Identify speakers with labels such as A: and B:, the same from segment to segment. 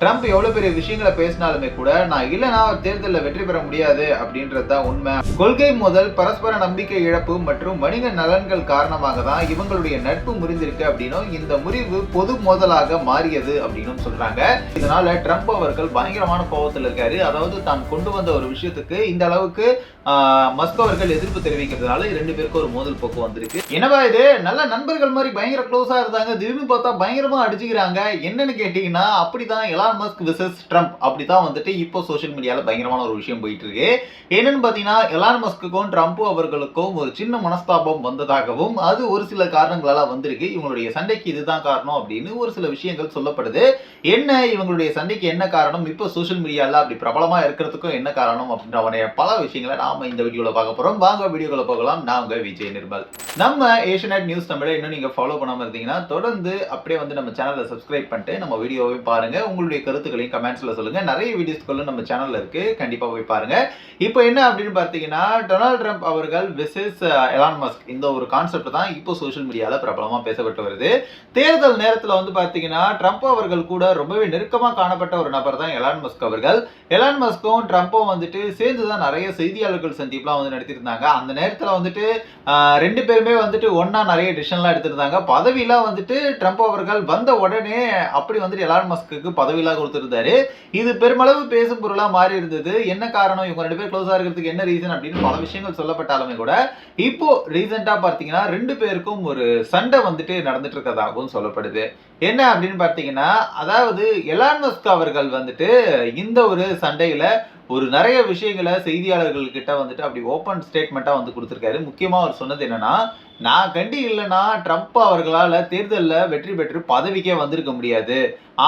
A: Trump எவ்வளவு பெரிய விஷயங்களை பேசினாலுமே கூட நான் இல்லைனா தேர்தலில் வெற்றி பெற முடியாது அப்படின்றது தான் உண்மை. கொள்கை முதல் பரஸ்பர நம்பிக்கை இழப்பு மற்றும் வணிக நலன்கள் காரணமாக தான் இவங்களுடைய நட்பு முறிந்திருக்கு அப்படின்னும் இந்த முறிவு பொது மோதலாக மாறியது அப்படின்னும் சொல்றாங்க. இதனால ட்ரம்ப் அவர்கள் பயங்கரமான கோபத்தில் இருக்காரு. அதாவது தான் கொண்டு வந்த ஒரு விஷயத்துக்கு இந்த அளவுக்கு மஸ்கோ அவர்கள் எதிர்ப்பு தெரிவிக்கிறதுனால ரெண்டு பேருக்கும் ஒரு மோதல் போக்கு வந்திருக்கு. என்னவா இது? நல்ல நண்பர்கள் மாதிரி பயங்கர க்ளோஸா இருந்தாங்க. திடீர்னு பார்த்தா பயங்கரமா அடிச்சுக்கிறாங்க. என்னன்னு கேட்டீங்கன்னா அப்படிதான் எலான் மஸ்க் விசஸ் ட்ரம்ப் அப்படி தான் வந்துட்டு இப்போ சோஷியல் மீடியாவில் பயங்கரமான ஒரு விஷயம் போயிட்டு இருக்கு என்னன்னு பார்த்தீங்கன்னா எலான் மஸ்க்குக்கும் ட்ரம்ப் அவர்களுக்கும் ஒரு சின்ன மனஸ்தாபம் வந்ததாகவும் அது ஒரு சில காரணங்களால வந்திருக்கு. இவங்களுடைய சண்டைக்கு இதுதான் காரணம் அப்படின்னு ஒரு சில விஷயங்கள் சொல்லப்படுது. என்ன இவங்களுடைய சண்டைக்கு என்ன காரணம்? இப்போ சோஷியல் மீடியாவில் அப்படி பிரபலமாக இருக்கிறதுக்கும் என்ன காரணம் அப்படின்ற அவனைய பல விஷயங்களை நாம இந்த வீடியோவில் பார்க்க போறோம். வாங்க வீடியோவில் போகலாம். நான் உங்க விஜய் நிர்மல். நம்ம ஏஷியநெட் நியூஸ் தமிழை இன்னும் நீங்க ஃபாலோ பண்ணாம இருந்தீங்கன்னா தொடர்ந்து அப்படியே வந்து நம்ம சேனலை சப்ஸ்கிரைப் பண்ணிட்டு நம்ம வீடியோவை பாருங்க. உங்களுடைய கருத்துக்களையும் கமெண்ட்ஸ்ல சொல்லுங்க. நிறைய வீடியோஸ்களும் நம்ம சேனலில் இருக்கு. கண்டிப்பாக போய் பாருங்க. இப்போ என்ன அப்படின்னு பார்த்தீங்கன்னா டொனால்ட் ட்ரம்ப் அவர்கள் விசஸ் எலான் மஸ்க் இந்த ஒரு கான்செப்ட் தான் இப்போ சோஷியல் மீடியாவில் பிரபலமாக பேசப்பட்டு வருது. தேர்தல் நேரத்தில் வந்து பாத்தீங்கன்னா ட்ரம்ப் அவர்கள் கூட ரொம்பவே நெருக்கமாக காணப்பட்ட ஒரு நபர் தான் எலான் மஸ்க் அவர்கள். எலான் மஸ்கும் ட்ரம்ப்பும் வந்துட்டு சேர்ந்து தான் நிறைய செய்தியாளர்கள் சந்திப்புலாம் வந்து நடத்தியிருந்தாங்க. அந்த நேரத்தில் வந்துட்டு ரெண்டு பேருமே வந்துட்டு ஒன்னா நிறைய டிசிஷன்லாம் எடுத்திருந்தாங்க. பதவியெல்லாம் வந்துட்டு ட்ரம்ப் அவர்கள் வந்த உடனே அப்படி வந்துட்டு எலான் மஸ்க்கு பதவியெல்லாம் கொடுத்துருந்தாரு. இது பெருமளவு பேசும் பொருளா மாறி இருந்தது. என்ன காரணம்? இவங்க ரெண்டு பேர் க்ளோஸ் இருக்கிறதுக்கு என்ன ரீசன் அப்படின்னு பல விஷயங்கள் சொல்லப்பட்டாலுமே கூட இப்போ ரீசெண்டாக பார்த்தீங்கன்னா ரெண்டு பேருக்கும் ஒரு சண்டை வந்துட்டு நடந்துட்டு இருக்கதாகவும் சொல்லப்படுது. என்ன அப்படின்னு பார்த்தீங்கன்னா அதாவது எலான் மஸ்க் அவர்கள் வந்துட்டு இந்த ஒரு சண்டையில் ஒரு நிறைய விஷயங்களை செய்தியாளர்கள் கிட்ட வந்துட்டு அப்படி ஓப்பன் ஸ்டேட்மெண்ட்டாக வந்து கொடுத்துருக்காரு. முக்கியமாக அவர் சொன்னது என்னன்னா நான் கண்டி இல்லைன்னா ட்ரம்ப் அவர்களால் தேர்தலில் வெற்றி பெற்று பதவிக்கே வந்திருக்க முடியாது.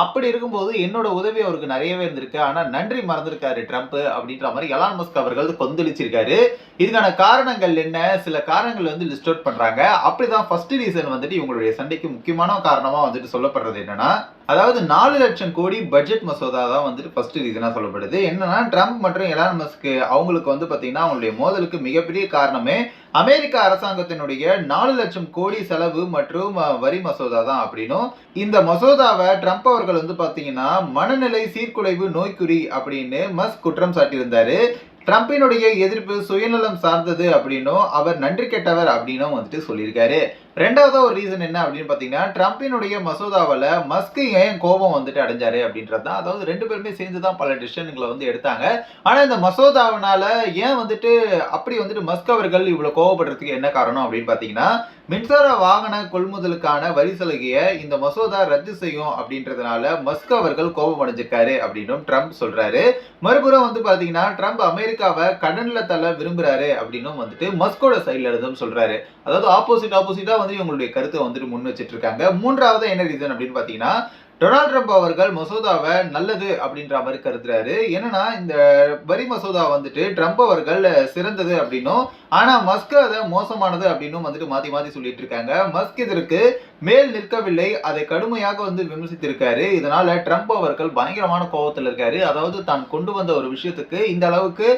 A: அப்படி இருக்கும்போது என்னோட உதவி அவருக்கு நிறையவே இருந்திருக்கு. ஆனால் நன்றி மறந்திருக்காரு ட்ரம்ப் அப்படின்ற மாதிரி எலான் மஸ்க் அவர்கள் கொந்தளிச்சிருக்காரு. இதுக்கான காரணங்கள் என்ன? சில காரணங்கள் வந்து லிஸ்ட் அவுட் பண்ணுறாங்க அப்படிதான் ஃபர்ஸ்ட் ரீசன் வந்துட்டு இவங்களுடைய சண்டைக்கு முக்கியமான காரணமாக வந்துட்டு சொல்லப்படுறது என்னன்னா அதாவது நாலு லட்சம் கோடி பட்ஜெட் மசோதா தான் வந்துட்டு ஃபர்ஸ்ட் ரீசனாக சொல்லப்படுது. என்னன்னா ட்ரம்ப் மற்றும் எலான் மஸ்க் அவங்களுக்கு வந்து பார்த்தீங்கன்னா அவங்களுடைய மோதலுக்கு மிகப்பெரிய காரணமே அமெரிக்க அரசாங்கத்தினுடைய நாலு லட்சம் கோடி செலவு மற்றும் வரி மசோதா தான் அப்படின்னும். இந்த மசோதாவை ட்ரம்ப் அவர்கள் வந்து பாத்தீங்கன்னா மனநிலை சீர்குலைவு நோய்க்குறி அப்படின்னு மஸ்க் குற்றம் சாட்டியிருந்தாரு. ட்ரம்பினுடைய எதிர்ப்பு சுயநலம் சார்ந்தது அப்படின்னும் அவர் நன்றி கெட்டவர் அப்படின்னும் வந்துட்டு சொல்லியிருக்காரு. ரெண்டாவது ஒரு ரீசன் என்ன அப்படின்னு பார்த்தீங்கன்னா ட்ரம்பினுடைய மசோதாவில் மஸ்க்கு ஏன் கோபம் வந்துட்டு அடைஞ்சாரு அப்படின்றது தான். அதாவது ரெண்டு பேருமே சேர்ந்து தான் பல டிசிஷன்களை வந்து எடுத்தாங்க. ஆனால் இந்த மசோதாவினால ஏன் வந்துட்டு அப்படி வந்துட்டு மஸ்க் அவர்கள் இவ்வளோ கோவப்படுறதுக்கு என்ன காரணம் அப்படின்னு பார்த்தீங்கன்னா மின்சார வாகன கொள்முதலுக்கான வரி சலுகையை இந்த மசோதா ரத்து செய்யும் அப்படின்றதுனால மஸ்க் அவர்கள் கோபம் அடைஞ்சிருக்காரு அப்படின்னும் ட்ரம்ப் சொல்றாரு. மறுபுறம் வந்து பாத்தீங்கன்னா ட்ரம்ப் அமெரிக்காவை கடன்ல தள்ள விரும்புறாரு அப்படின்னும் வந்துட்டு மஸ்கோட சைட்ல இருந்தும் சொல்றாரு. அதாவது ஆப்போசிட் ஆப்போசிட்டா மாதிரி இவங்களுடைய கருத்தை வந்துட்டு முன் வச்சிட்டு இருக்காங்க மூன்றாவது என்ன ரீசன் அப்படின்னு பார்த்தீங்கன்னா டொனால்ட் ட்ரம்ப் அவர்கள் மசோதாவை நல்லது அப்படின்ற மாதிரி கருதுறாரு. என்னன்னா இந்த வரி மசோதா வந்துட்டு ட்ரம்ப் அவர்கள் சிறந்தது அப்படின்னும் ஆனா மஸ்க் அதை மோசமானது அப்படின்னும் வந்துட்டு மாத்தி மாத்தி சொல்லிட்டு இருக்காங்க மஸ்க் இதற்கு மேல் நிற்கவில்லை. அதை கடுமையாக வந்து விமர்சித்திருக்காரு. இதனால ட்ரம்ப் அவர்கள் பயங்கரமான கோபத்தில் இருக்காரு. அதாவது தான் கொண்டு வந்த ஒரு விஷயத்துக்கு இந்த அளவுக்கு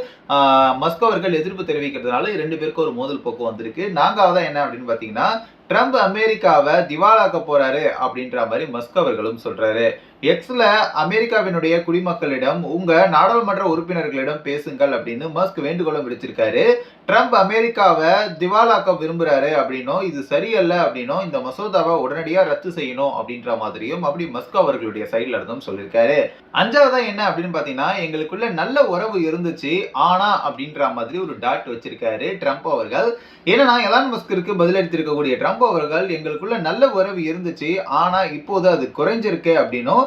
A: மஸ்கோ அவர்கள் எதிர்ப்பு தெரிவிக்கிறதுனால ரெண்டு பேருக்கும் ஒரு மோதல் போக்கு வந்திருக்கு. நான்காவதா என்ன அப்படின்னு பாத்தீங்கன்னா ட்ரம்ப் அமெரிக்காவை திவாலாக்க போறாரு அப்படின்ற மாதிரி மஸ்க் அவர்களும் சொல்றாரு. எக்ஸில் அமெரிக்காவினுடைய குடிமக்களிடம் உங்கள் நாடாளுமன்ற உறுப்பினர்களிடம் பேசுங்கள் அப்படின்னு மஸ்க் வேண்டுகோளம் விடுத்திருக்காரு. ட்ரம்ப் அமெரிக்காவை திவாலாக்க விரும்புகிறாரு அப்படின்னும் இது சரியல்ல அப்படின்னும் இந்த மசோதாவை உடனடியாக ரத்து செய்யணும் அப்படின்ற மாதிரியும் அப்படி மஸ்க் அவர்களுடைய சைடில் இருந்தும் சொல்லியிருக்காரு அஞ்சாவதாக என்ன அப்படின்னு பார்த்தீங்கன்னா எங்களுக்குள்ள நல்ல உறவு இருந்துச்சு ஆனா அப்படின்ற மாதிரி ஒரு டாட் வச்சிருக்காரு ட்ரம்ப் அவர்கள். ஏன்னா எலான் மஸ்கிற்கு பதிலளித்திருக்கக்கூடிய ட்ரம்ப் அவர்கள் எங்களுக்குள்ள நல்ல உறவு இருந்துச்சு ஆனா இப்போது அது குறைஞ்சிருக்கு அப்படின்னும்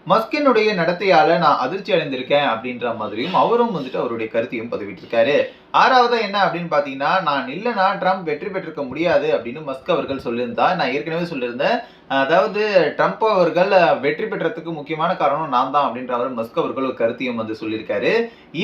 A: மஸ்கினுடைய நடத்தையால நான் அதிர்ச்சி அடைந்திருக்கேன் அப்படின்ற மாதிரியும் அவரும் வந்துட்டு அவருடைய கருத்தையும் பதிவிட்டிருக்காரு. ஆறாவதா என்ன அப்படின்னு பாத்தீங்கன்னா நான் இல்லைனா ட்ரம்ப் வெற்றி பெற்றிருக்க முடியாது அப்படின்னு மஸ்க் அவர்கள் சொல்லியிருந்தா நான் ஏற்கனவே சொல்லியிருந்தேன். அதாவது ட்ரம்ப் அவர்கள் வெற்றி பெற்றதுக்கு முக்கியமான காரணம் நான் தான் அப்படின்ற அவர் மஸ்க் அவர்கள் ஒரு கருத்தையும் வந்து சொல்லியிருக்காரு.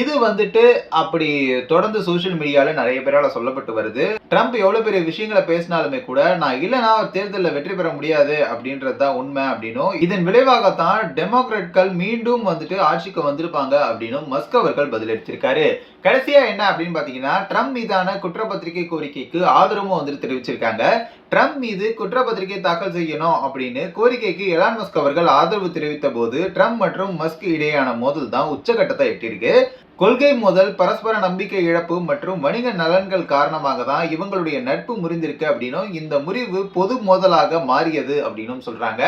A: இது வந்துட்டு அப்படி தொடர்ந்து சோஷியல் மீடியால நிறைய பேரால சொல்லப்பட்டு வருது. ட்ரம்ப் எவ்வளவு பெரிய விஷயங்களை பேசினாலுமே கூட நான் இல்லைனா தேர்தலில் வெற்றி பெற முடியாது அப்படின்றது தான் உண்மை அப்படின்னும். இதன் விளைவாகத்தான் டெமோக்ராட்கள் மீண்டும் வந்துட்டு ஆட்சிக்கு வந்திருப்பாங்க அப்படின்னு மஸ்க் அவர்கள் பதிலளித்திருக்காரு கடைசியா என்ன அப்படின்னு பாத்தீங்கன்னா ட்ரம்ப் மீதான குற்றப்பத்திரிகை கோரிக்கைக்கு ஆதரவும் வந்துட்டு தெரிவிச்சிருக்காங்க. ட்ரம்ப் மீது குற்றப்பத்திரிகை தாக்கல் செய்யணும் அப்படின்னு கோரிக்கைக்கு எலான் மஸ்க் அவர்கள் ஆதரவு தெரிவித்த போது ட்ரம்ப் மற்றும் மஸ்க் இடையேயான மோதல் தான் உச்சகட்டத்தை எட்டியிருக்கு. கொள்கை மோதல் பரஸ்பர நம்பிக்கை இழப்பு மற்றும் வணிக நலன்கள் காரணமாக தான் இவங்களுடைய நட்பு முறிந்திருக்கு அப்படின்னும் இந்த முறிவு பொது மோதலாக மாறியது அப்படின்னும் சொல்றாங்க.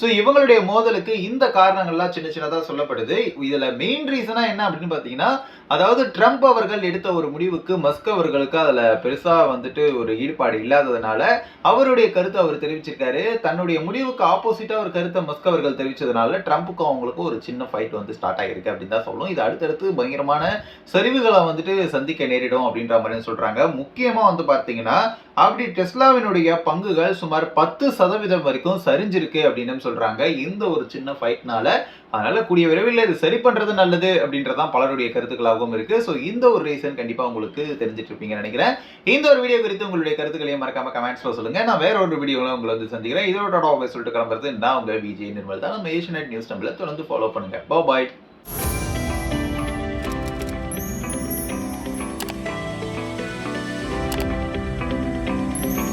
A: ஸோ இவங்களுடைய மோதலுக்கு இந்த காரணங்கள்லாம் சின்ன சின்னதாக சொல்லப்படுது. இதுல மெயின் ரீசனா என்ன அப்படின்னு பார்த்தீங்கன்னா அதாவது ட்ரம்ப் அவர்கள் எடுத்த ஒரு முடிவுக்கு மஸ்க் அவர்களுக்கு அதுல பெருசா வந்துட்டு ஒரு ஈடுபாடு இல்லாததுனால அவருடைய கருத்தை அவர் தெரிவிச்சிருக்காரு. தன்னுடைய முடிவுக்கு ஆப்போசிட்டா ஒரு கருத்தை மஸ்க் அவர்கள் தெரிவிச்சதுனால ட்ரம்ப்புக்கும் அவங்களுக்கும் ஒரு சின்ன ஃபைட் வந்து ஸ்டார்ட் ஆகிருக்கு அப்படின்னு தான் சொல்லணும். இது அடுத்தடுத்து விதமான சரிவுகளை வந்துட்டு சந்திக்க நேரிடும் அப்படின்ற மாதிரி சொல்றாங்க. முக்கியமா வந்து பார்த்தீங்கன்னா அப்படி டெஸ்லாவினுடைய பங்குகள் சுமார் பத்து சதவீதம் வரைக்கும் சரிஞ்சிருக்கு அப்படின்னு சொல்றாங்க. இந்த ஒரு சின்ன ஃபைட்னால அதனால கூடிய விரைவில் இது சரி பண்றது நல்லது அப்படின்றதான் பலருடைய கருத்துக்களாகவும் இருக்கு. ஸோ இந்த ஒரு ரீசன் கண்டிப்பா உங்களுக்கு தெரிஞ்சிட்டு இருப்பீங்கன்னு நினைக்கிறேன். இந்த ஒரு வீடியோ குறித்து உங்களுடைய கருத்துக்களையும் மறக்காம கமெண்ட்ஸ்ல சொல்லுங்க. நான் வேற ஒரு வீடியோவில் உங்களை வந்து சந்திக்கிறேன். இதோட சொல்லிட்டு கிளம்புறது நான் உங்க விஜய் நிர்மல். தான் நம்ம ஏஷியன் நியூஸ் டம்பில் தொடர்ந்து ஃபாலோ பண்ணுங்க. பாய்